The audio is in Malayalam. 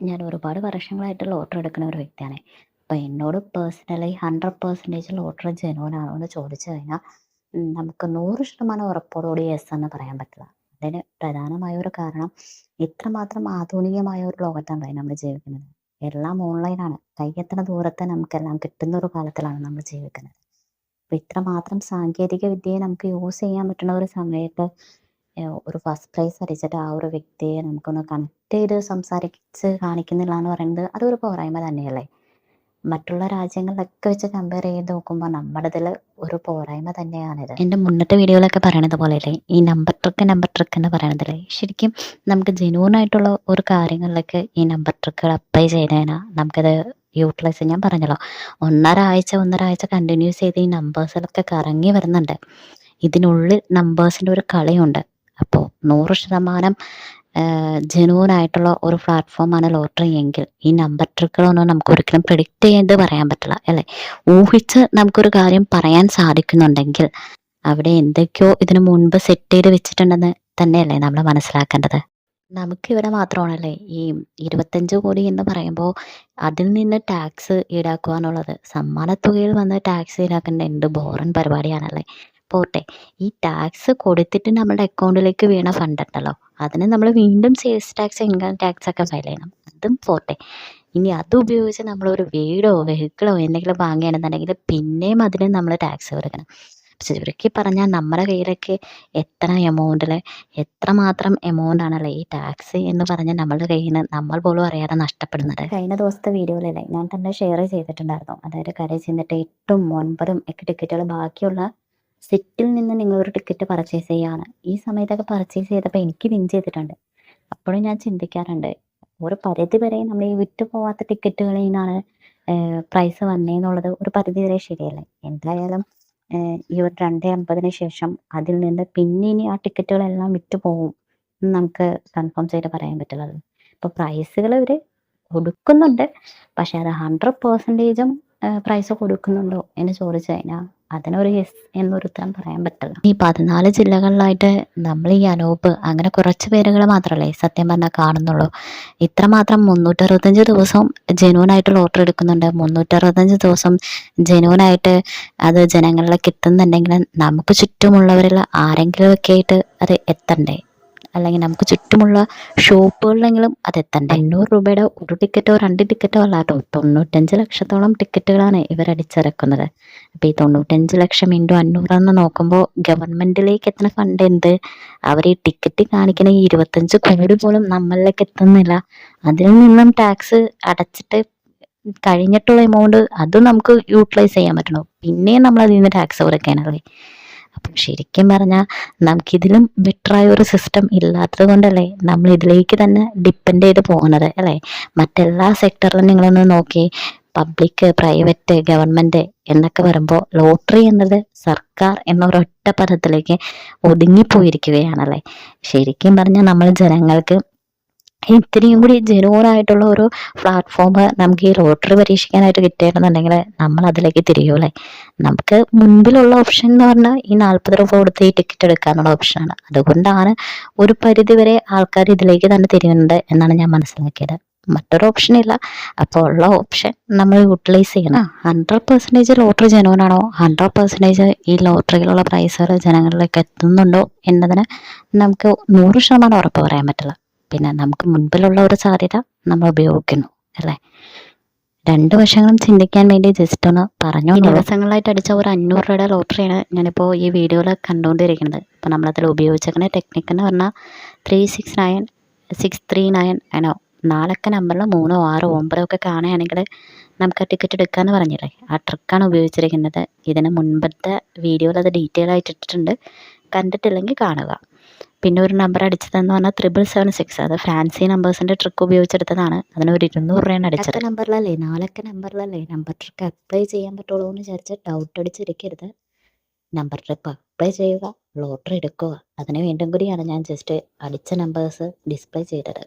ഞാൻ ഒരുപാട് വർഷങ്ങളായിട്ട് ലോട്ടറി എടുക്കുന്ന ഒരു വ്യക്തിയാണ്. അപ്പോൾ എന്നോട് പേഴ്സണലി 100% ലോട്ടറി ജനുവൻ ആണോ എന്ന് ചോദിച്ചു കഴിഞ്ഞാൽ നമുക്ക് 100% ഉറപ്പോടുകൂടി യെസ് എന്ന് പറയാൻ പറ്റില്ല. അതിന് പ്രധാനമായ ഒരു കാരണം ഇത്രമാത്രം ആധുനികമായ ഒരു ലോകത്താണ് നമ്മൾ ജീവിക്കുന്നത്. എല്ലാം ഓൺലൈനാണ്. കയ്യെത്തണ ദൂരത്തെ നമുക്കെല്ലാം കിട്ടുന്ന ഒരു കാലത്തിലാണ് നമ്മൾ ജീവിക്കുന്നത്. അപ്പൊ ഇത്രമാത്രം സാങ്കേതിക വിദ്യയെ നമുക്ക് യൂസ് ചെയ്യാൻ പറ്റുന്ന ഒരു സമയത്ത് ഒരു ഫസ്റ്റ് പ്രൈസ് അടിച്ചിട്ട് ആ ഒരു വ്യക്തിയെ നമുക്കൊന്ന് കണക്ട് ചെയ്ത് സംസാരിച്ച് കാണിക്കുന്നില്ല എന്ന് പറയുന്നത് അതൊരു പോരായ്മ തന്നെയല്ലേ? മറ്റുള്ള രാജ്യങ്ങളിലൊക്കെ വെച്ച് കമ്പയർ ചെയ്ത് നോക്കുമ്പോൾ നമ്മുടെ ഇതിൽ ഒരു പോരായ്മ തന്നെയാണിത്. എന്റെ മുന്നത്തെ വീഡിയോയിലൊക്കെ പറയണത് പോലെയല്ലേ ഈ നമ്പർ ട്രിക്ക് നമ്പർ ട്രിക്ക് എന്ന് പറയണതില്ലേ ശരിക്കും നമുക്ക് ജെന്യൂൻ ആയിട്ടുള്ള ഒരു കാര്യങ്ങളിലേക്ക് ഈ നമ്പർ ട്രിക്കുകൾ അപ്ലൈ ചെയ്ത് കഴിഞ്ഞാൽ നമുക്കത് യൂട്ടിലൈസ് ഞാൻ പറഞ്ഞല്ലോ ഒന്നര ആഴ്ച ഒന്നര കണ്ടിന്യൂസ് ചെയ്ത് ഈ നമ്പേഴ്സിലൊക്കെ കറങ്ങി വരുന്നുണ്ട്. ഇതിനുള്ളിൽ നമ്പേഴ്സിന്റെ ഒരു കളിയുണ്ട്. അപ്പോൾ 100% ഏഹ്, ജെന്യൂൻ ആയിട്ടുള്ള ഒരു പ്ലാറ്റ്ഫോമാണ് ലോട്ടറി എങ്കിൽ ഈ നമ്പർ ട്രിക്കുകളൊന്നും നമുക്ക് ഒരിക്കലും പ്രിഡിക്റ്റ് ചെയ്ത് പറയാൻ പറ്റില്ല അല്ലേ? ഊഹിച്ച് നമുക്കൊരു കാര്യം പറയാൻ സാധിക്കുന്നുണ്ടെങ്കിൽ അവിടെ എന്തൊക്കെയോ ഇതിനു മുൻപ് സെറ്റ് ചെയ്ത് വെച്ചിട്ടുണ്ടെന്ന് തന്നെയല്ലേ നമ്മൾ മനസ്സിലാക്കേണ്ടത്. നമുക്ക് ഇവിടെ മാത്രമാണല്ലേ ഈ 25 കോടി എന്ന് പറയുമ്പോൾ അതിൽ നിന്ന് ടാക്സ് ഈടാക്കുക എന്നുള്ളത് സമ്മാനത്തുകയിൽ വന്ന് ടാക്സ് ഈടാക്കേണ്ട എന്ത് ബോറൻ പരിപാടിയാണല്ലേ? പോട്ടെ ഈ ടാക്സ് കൊടുത്തിട്ട് നമ്മുടെ അക്കൗണ്ടിലേക്ക് വീണ ഫണ്ട് ഉണ്ടല്ലോ അതിന് നമ്മൾ വീണ്ടും സെയിൽസ് ടാക്സ് ഇൻകം ടാക്സ് ഒക്കെ ഫയൽ ചെയ്യണം. അതും പോട്ടെ. ഇനി അത് ഉപയോഗിച്ച് നമ്മളൊരു വീടോ വെഹിക്കിളോ എന്തെങ്കിലും വാങ്ങുകയാണെന്നുണ്ടെങ്കിൽ പിന്നെയും അതിന് നമ്മൾ ടാക്സ് കൊടുക്കണം. ചുരുക്കി പറഞ്ഞാൽ നമ്മുടെ കയ്യിലൊക്കെ എത്ര എമൗണ്ടിൽ എത്രമാത്രം എമൗണ്ട് ആണല്ലേ ഈ ടാക്സ് എന്ന് പറഞ്ഞാൽ നമ്മളുടെ കയ്യിൽ നിന്ന് നമ്മൾ പോലും അറിയാതെ നഷ്ടപ്പെടുന്നത്. കഴിഞ്ഞ ദിവസത്തെ വീഡിയോയിലല്ലേ ഞാൻ തന്നെ ഷെയർ ചെയ്തിട്ടുണ്ടായിരുന്നു. അതായത് കരയിൽ ചെന്നിട്ട് 8ഉം 9ഉം ഒക്കെ ടിക്കറ്റുകൾ ബാക്കിയുള്ള സെറ്റിൽ നിന്ന് നിങ്ങളൊരു ടിക്കറ്റ് പർച്ചേസ് ചെയ്യുകയാണ്. ഈ സമയത്തൊക്കെ പർച്ചേസ് ചെയ്തപ്പോൾ എനിക്ക് വിൻ ചെയ്തിട്ടുണ്ട്. അപ്പോഴും ഞാൻ ചിന്തിക്കാറുണ്ട് ഒരു പരിധി വരെ നമ്മൾ ഈ വിറ്റ് പോവാത്ത ടിക്കറ്റുകളിൽ നിന്നാണ് പ്രൈസ് വന്നേന്നുള്ളത് ഒരു പരിധി വരെ ശരിയല്ലേ? എന്തായാലും ഈ ഒരു 2.50ന് ശേഷം അതിൽ നിന്ന് പിന്നെ ഇനി ആ ടിക്കറ്റുകളെല്ലാം വിറ്റ് എന്ന് നമുക്ക് കൺഫേം ചെയ്ത് പറയാൻ പറ്റുള്ളത് ഇപ്പോൾ പ്രൈസുകൾ ഇവർ കൊടുക്കുന്നുണ്ട്. പക്ഷെ അത് 100%ഉം പ്രൈസ് കൊടുക്കുന്നുണ്ടോ എന്ന് ചോദിച്ചു കഴിഞ്ഞാൽ അതിനൊരു യെസ് എന്നൊരു ഉത്തരം പറയാൻ പറ്റില്ല. ഈ 14 ജില്ലകളിലായിട്ട് നമ്മൾ ഈ അനൂപ് അങ്ങനെ കുറച്ച് പേരുകൾ മാത്രമല്ലേ സത്യം പറഞ്ഞാൽ കാണുന്നുള്ളൂ. ഇത്രമാത്രം 365 ദിവസം ജെന്യൂൻ ആയിട്ട് ലോട്ടറി എടുക്കുന്നുണ്ട്. 365 ദിവസം ജനുവനായിട്ട് അത് ജനങ്ങളിലേക്ക് എത്തുന്നുണ്ടെങ്കിൽ നമുക്ക് ചുറ്റുമുള്ളവരിൽ ആരെങ്കിലുമൊക്കെ ആയിട്ട് അത് എത്തണ്ടേ? അല്ലെങ്കിൽ നമുക്ക് ചുറ്റുമുള്ള ഷോപ്പുകളിലെങ്കിലും അത് എണ്ണൂറ് 500 രൂപയുടെ ഒരു ടിക്കറ്റോ രണ്ട് ടിക്കറ്റോ അല്ല കേട്ടോ 95 ലക്ഷത്തോളം ടിക്കറ്റുകളാണ് ഇവർ അടിച്ചിറക്കുന്നത്. അപ്പോൾ ഈ 95 ലക്ഷം 500 എന്ന് നോക്കുമ്പോൾ ഗവൺമെന്റിലേക്ക് എത്തുന്ന ഫണ്ട് എന്ത്? അവർ ഈ ടിക്കറ്റ് കാണിക്കുന്ന ഈ 25 കോടി പോലും നമ്മളിലേക്ക് എത്തുന്നില്ല. അതിൽ നിന്നും ടാക്സ് അടച്ചിട്ട് കഴിഞ്ഞിട്ടുള്ള എമൗണ്ട് അതും നമുക്ക് യൂട്ടിലൈസ് ചെയ്യാൻ പറ്റണം. പിന്നെയും നമ്മൾ അതിൽ നിന്ന് ടാക്സ് കൊടുക്കാനല്ലേ? അപ്പം ശരിക്കും പറഞ്ഞാൽ നമുക്കിതിലും ബെറ്ററായ ഒരു സിസ്റ്റം ഇല്ലാത്തത് കൊണ്ടല്ലേ നമ്മൾ ഇതിലേക്ക് തന്നെ ഡിപ്പെൻഡ് ചെയ്ത് പോകുന്നത് അല്ലേ? മറ്റെല്ലാ സെക്ടറിലും നിങ്ങളൊന്ന് നോക്കി പബ്ലിക്, പ്രൈവറ്റ്, ഗവൺമെന്റ് എന്നൊക്കെ വരുമ്പോൾ ലോട്ടറി എന്നത് സർക്കാർ എന്ന ഒരൊറ്റ പദത്തിലേക്ക് ഒതുങ്ങിപ്പോയിരിക്കുകയാണല്ലേ? ശരിക്കും പറഞ്ഞാൽ നമ്മൾ ജനങ്ങൾക്ക് ഇത്തിരിയും കൂടി ജനുവനായിട്ടുള്ള ആയിട്ടുള്ള ഒരു പ്ലാറ്റ്ഫോം നമുക്ക് ഈ ലോട്ടറി പരീക്ഷിക്കാനായിട്ട് കിട്ടുകയാണെന്നുണ്ടെങ്കിൽ നമ്മൾ അതിലേക്ക് തിരിയൂലേ? നമുക്ക് മുൻപിലുള്ള ഓപ്ഷൻ എന്ന് പറഞ്ഞാൽ ഈ 40 രൂപ കൊടുത്ത് ഈ ടിക്കറ്റ് എടുക്കാനുള്ള ഓപ്ഷനാണ്. അതുകൊണ്ടാണ് ഒരു പരിധി വരെ ആൾക്കാർ ഇതിലേക്ക് തന്നെ തിരിയുന്നത് എന്നാണ് ഞാൻ മനസ്സിലാക്കിയത്. മറ്റൊരു ഓപ്ഷൻ ഇല്ല. അപ്പോൾ ഉള്ള ഓപ്ഷൻ നമ്മൾ യൂട്ടിലൈസ് ചെയ്യണം. 100% ലോട്ടറി ജനുവനാണോ ഹൺഡ്രഡ് പെർസെന്റേജ് ഈ ലോട്ടറിയിലുള്ള പ്രൈസുകൾ ജനങ്ങളിലേക്ക് എത്തുന്നുണ്ടോ എന്നതിന് നമുക്ക് 100% ഉറപ്പ് പറയാൻ പറ്റില്ല. പിന്നെ നമുക്ക് മുൻപിലുള്ള ഒരു സാധ്യത നമ്മൾ ഉപയോഗിക്കുന്നു അല്ലേ? രണ്ട് വശങ്ങളും ചിന്തിക്കാൻ വേണ്ടി ജസ്റ്റ് ഒന്ന് പറഞ്ഞു ദിവസങ്ങളായിട്ട് അടിച്ച ഒരു 500 രൂപയുടെ ലോട്ടറിയാണ് ഞാനിപ്പോൾ ഈ വീഡിയോയിൽ കണ്ടുകൊണ്ടിരിക്കുന്നത്. അപ്പോൾ നമ്മളതിൽ ഉപയോഗിച്ചേക്കുന്ന ടെക്നിക്ക് എന്ന് പറഞ്ഞാൽ 369 639 ആണോ നാലക്ക നമ്പറിൽ 3 6 9 ഒക്കെ കാണുകയാണെങ്കിൽ നമുക്ക് ആ ടിക്കറ്റ് എടുക്കാമെന്ന് പറഞ്ഞില്ലേ? ആ ട്രിക്കാണ് ഉപയോഗിച്ചിരിക്കുന്നത്. ഇതിന് മുൻപത്തെ വീഡിയോയിൽ അത് ഡീറ്റെയിൽ ആയിട്ട് ഇട്ടിട്ടുണ്ട്. കണ്ടിട്ടില്ലെങ്കിൽ കാണുക. പിന്നെ ഒരു നമ്പർ അടിച്ചതെന്ന് പറഞ്ഞാൽ 7776 അത് ഫാൻസി നമ്പേഴ്സിന്റെ ട്രിക്ക് ഉപയോഗിച്ചെടുത്തതാണ്. അതിന് ഒരു 200 രൂപയാണ് അടിച്ചത്. നമ്പറിലല്ലേ നാലക്ക നമ്പറിലല്ലേ നമ്പർ ട്രിക്ക് അപ്ലൈ ചെയ്യാൻ പറ്റുള്ളൂ എന്ന് വിചാരിച്ച് ഡൗട്ട് അടിച്ചിരിക്കരുത്. നമ്പർ ട്രിക്ക് അപ്ലൈ ചെയ്യുക, ലോട്ടറി എടുക്കുക. അതിന് വീണ്ടും കൂടിയാണ് ഞാൻ ജസ്റ്റ് അടിച്ച നമ്പേഴ്സ് ഡിസ്പ്ലേ ചെയ്തത്.